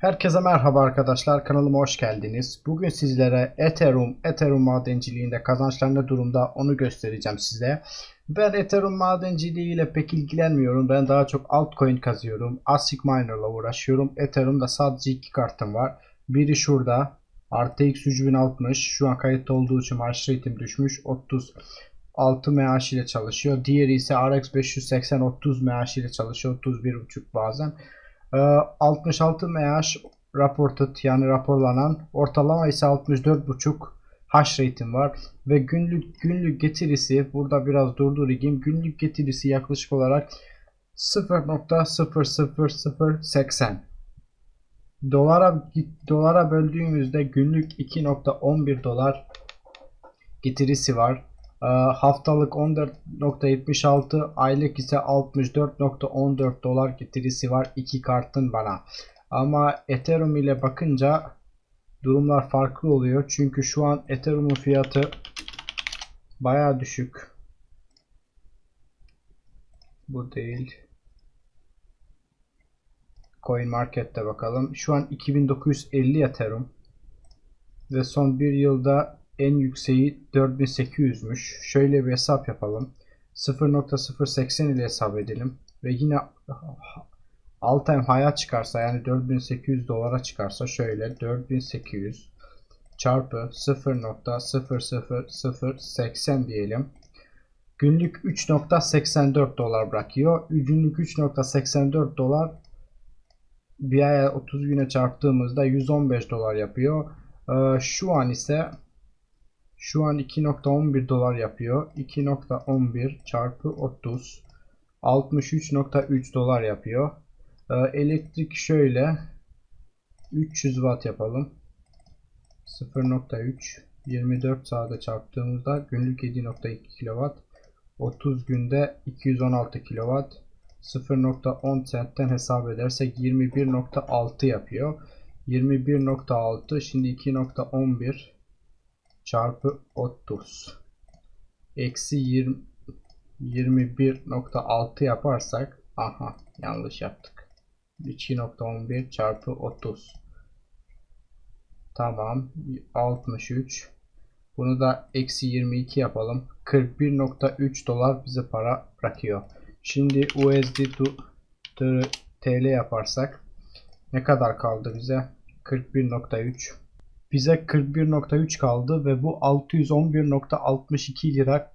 Herkese merhaba arkadaşlar kanalıma hoş geldiniz. Bugün sizlere Ethereum, Ethereum madenciliğinde kazançlar ne durumda onu göstereceğim size. Ben Ethereum madenciliği ile pek ilgilenmiyorum. Ben daha çok altcoin kazıyorum. ASIC Miner ile uğraşıyorum. Ethereum'da sadece iki kartım var. Biri şurada. RTX 3060. Şu an kayıtta olduğu için hash rate'im düşmüş. 36 MH ile çalışıyor. Diğeri ise RX 580 30 MH ile çalışıyor. 31.5 bazen. 66 MH reported yani raporlanan ortalama ise 64.5 hash rate'im var ve günlük günlük getirisi burada biraz durdurayım günlük getirisi yaklaşık olarak 0.00080 dolara dolara böldüğümüzde günlük 2.11 dolar getirisi var. Ee, haftalık 14.76 aylık ise 64.14 dolar getirisi var iki kartın bana. Ama Ethereum ile bakınca durumlar farklı oluyor. Çünkü şu an Ethereum'un fiyatı baya düşük. Bu değil. Coin Market'te bakalım. Şu an 2950 Ethereum. Ve son bir yılda en yükseği 4800'müş. Şöyle bir hesap yapalım. 0.080 ile hesap edelim. Ve yine all time high'a çıkarsa yani 4800 dolara çıkarsa şöyle 4800 çarpı 0.00080 diyelim. Günlük 3.84 dolar bırakıyor. Günlük 3.84 dolar bir aya 30 güne çarptığımızda 115 dolar yapıyor. Ee, şu an ise şu an 2.11 dolar yapıyor. 2.11 çarpı 30 63.3 dolar yapıyor. Ee, elektrik şöyle 300 watt yapalım. 0.3 24 saate çarptığımızda günlük 7.2 kW 30 günde 216 kW 0.10 centten hesap edersek 21.6 yapıyor. 21.6 şimdi 2.11 çarpı 30 eksi 20 21.6 yaparsak aha yanlış yaptık. 2.11 çarpı 30 tamam 63 bunu da eksi 22 yapalım. 41.3 dolar bize para bırakıyor. Şimdi USD to TL yaparsak ne kadar kaldı bize? 41.3 bize 41.3 kaldı ve bu 611.62 lira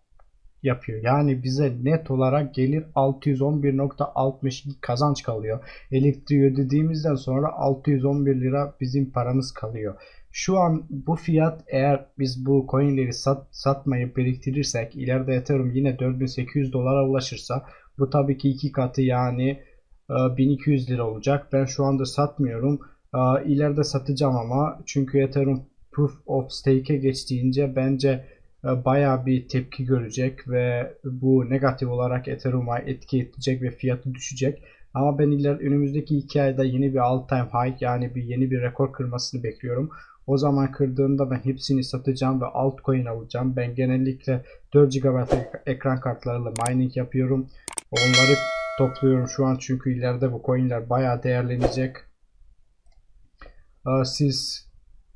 yapıyor. Yani bize net olarak gelir 611.62 kazanç kalıyor. Elektriği ödediğimizden sonra 611 lira bizim paramız kalıyor. Şu an bu fiyat eğer biz bu coinleri sat, satmayıp biriktirirsek ileride Ethereum yine 4800 dolara ulaşırsa bu tabii ki iki katı yani 1200 lira olacak. Ben şu anda satmıyorum. İleride satacağım ama çünkü Ethereum Proof of Stake'e geçtiğince bence baya bir tepki görecek ve bu negatif olarak Ethereum'a etki edecek ve fiyatı düşecek. Ama ben iler önümüzdeki 2 ayda yeni bir all time high yani bir yeni bir rekor kırmasını bekliyorum. O zaman kırdığında ben hepsini satacağım ve altcoin alacağım. Ben genellikle 4 GB ekran kartlarıyla mining yapıyorum. Onları topluyorum şu an çünkü ileride bu coinler baya değerlenecek. Siz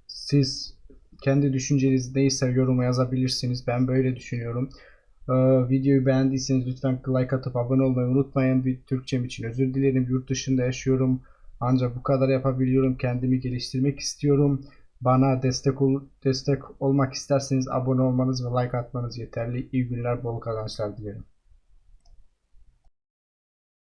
siz kendi düşünceniz neyse yoruma yazabilirsiniz. Ben böyle düşünüyorum. Videoyu beğendiyseniz lütfen like atıp abone olmayı unutmayın. Bir Türkçem için özür dilerim. Yurt dışında yaşıyorum. Ancak bu kadar yapabiliyorum. Kendimi geliştirmek istiyorum. Bana destek ol destek olmak isterseniz abone olmanız ve like atmanız yeterli. İyi günler, bol kazançlar dilerim.